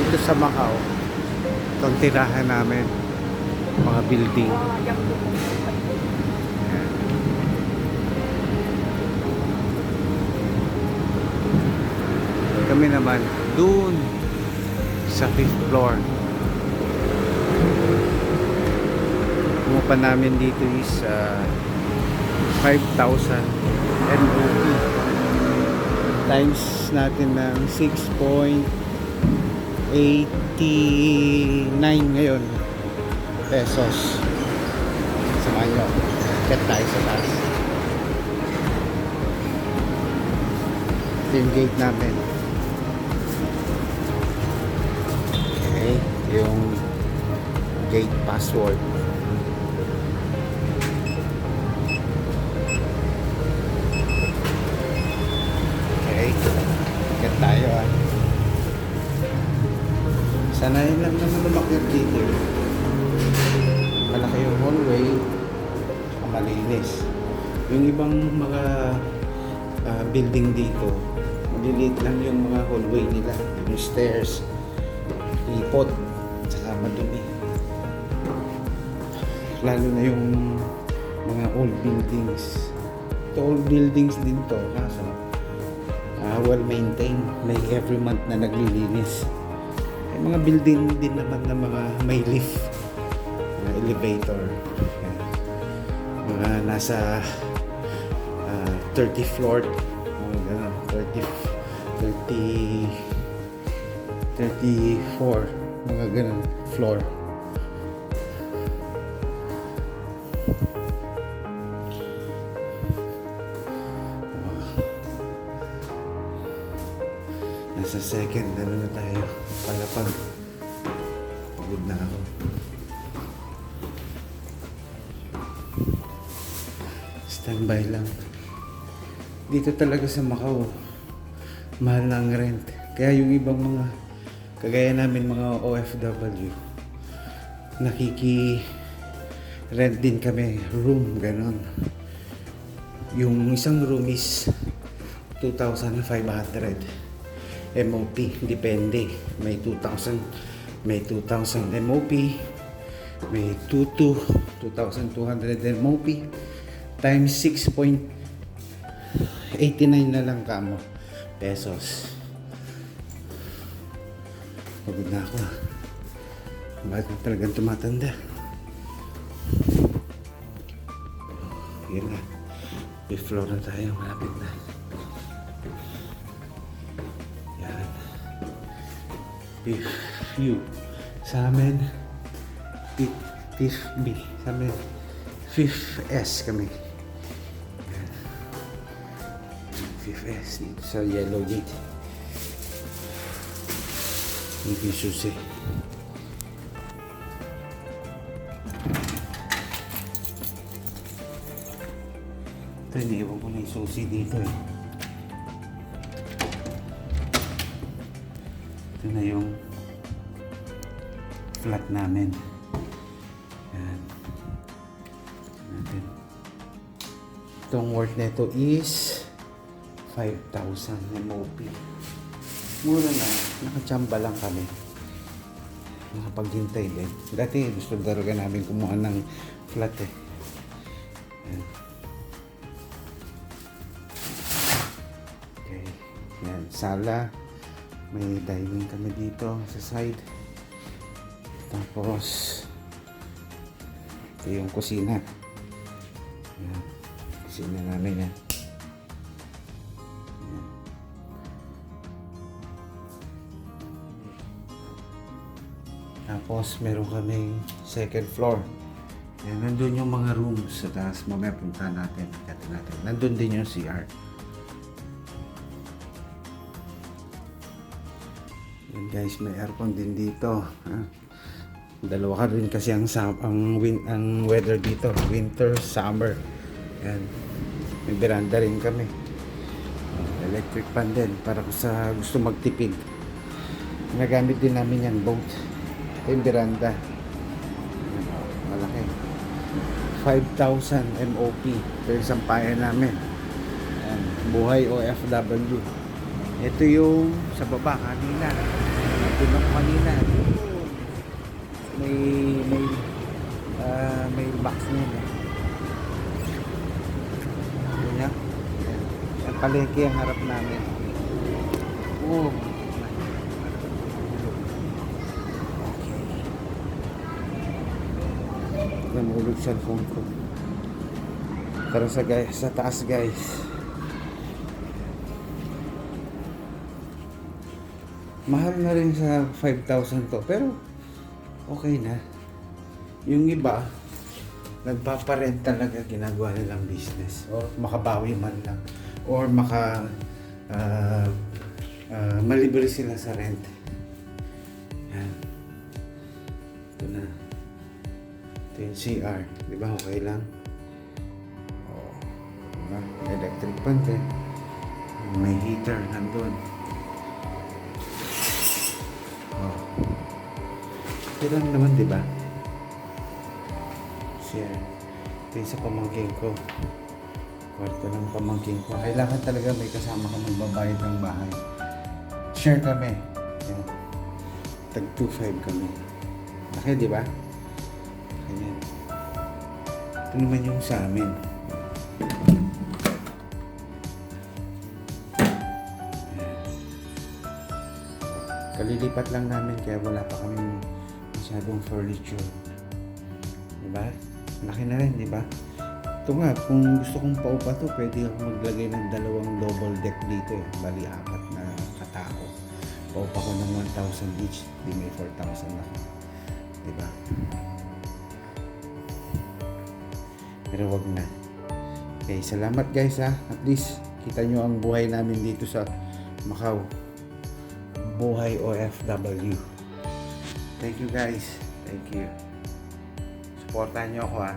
dito sa Macau, itong tirahan namin, mga building. Kami naman, dun sa fifth floor. Kumupa namin dito is uh, 5,000 MOP times natin ng 6.89 ngayon pesos. Samahan nyo. Ket tayo sa taas. Ito yung gate namin. Okay yung gate password Saka Malinis. Yung ibang mga ah, building dito, maliliit lang yung mga hallway nila. Yung stairs, ipot, saka madumi. Lalo na yung mga old buildings. Ito old buildings din to, kaso ah, well maintained. May every month na naglilinis. May mga building din naman na mga may lift, mga elevator. Yan. Mga nasa ah, 30 floor, mga ganun, 30, 30, 34, mga ganun floor. Nasa second, ano na tayo? Palapag. Pagod na ako. Standby lang. Dito talaga sa Macau, mahal na ang rent. Kaya yung ibang mga, kagaya namin mga OFW, nakiki rent din kami, room, ganon. Yung isang room is 2,500. MOP, depende. May 2,000, may 2,000 MOP, may 22, 2,200 MOP, times 6.89 na lang kamo pesos. Pagod na ako ah. Bakit talagang tumatanda? Yun na. Fifth floor na tayo. Malapit na. Yan. Fifth view. Sa amin, fifth, fifth B. Sa amin, fifth S kami. S dito sa yellow gate. Yung susi. Ito, iniiwan ko na yung susi dito eh. Ito na yung flat namin. Yan. Natin. Itong worth nito is 5,000 MOP. Mura na. Nakachamba lang kami. Nakapaghintay din. Dati gusto talaga namin kumuha ng flat eh. Okay. Yan. Sala. May dining kami dito sa side. Tapos, ito yung kusina. Yan. Kusina namin. Yan. Tapos, meron kaming second floor. Yan, nandun yung mga rooms sa taas. Mamaya punta natin. Kata natin. Nandun din yung CR. Yan guys, may aircon din dito. Ha? Dalawa ka rin kasi ang, ang, win- ang weather dito. Winter, summer. Yan. May veranda rin kami. Electric fan din para sa gusto magtipid. Nagamit din namin yan boat. Yung veranda. Malaki. 5,000 MOP. Ito yung sampayan namin. Yan. Buhay OFW. Ito yung sa baba kanina. Ako kanina. May, may, ah, may box na yun. eh. Yun yan. Ang palengke ang harap namin. Oh. Okay. Namulog cellphone ko. Tara sa guys, sa taas guys. Mahal na rin sa 5,000 to, pero okay na. Yung iba, nagpaparent talaga ginagawa nilang business or makabawi man lang or maka ah, ah, malibre sila sa rent. Yan. Ito na. Ito yung CR. Di ba okay lang? Oh, diba? Electric pan din. May heater nandun. Oh. Ito lang naman, di ba? Share. Ito yung sa pamangking ko. Kwarto ng pamangking ko. Kailangan talaga may kasama ka magbabayad ng bahay. Share kami. Yan. Tag 2.5 kami. Laki, di ba? Ganyan. Ito naman yung sa amin. Kalilipat lang namin kaya wala pa kami masyadong furniture. Diba? Laki na rin, di ba? Ito nga, kung gusto kong paupa to, pwede ako maglagay ng dalawang double deck dito eh. Bali, apat na katao. Paupa ko ng 1,000 each, di may 4,000 ako. Di ba? Pero wag na. Okay, salamat guys ha. At least, kita nyo ang buhay namin dito sa Macau. Buhay OFW. Thank you guys. Thank you. Supportan nyo ako ha.